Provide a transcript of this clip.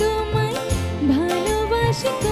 তোমায় ভালোবাসি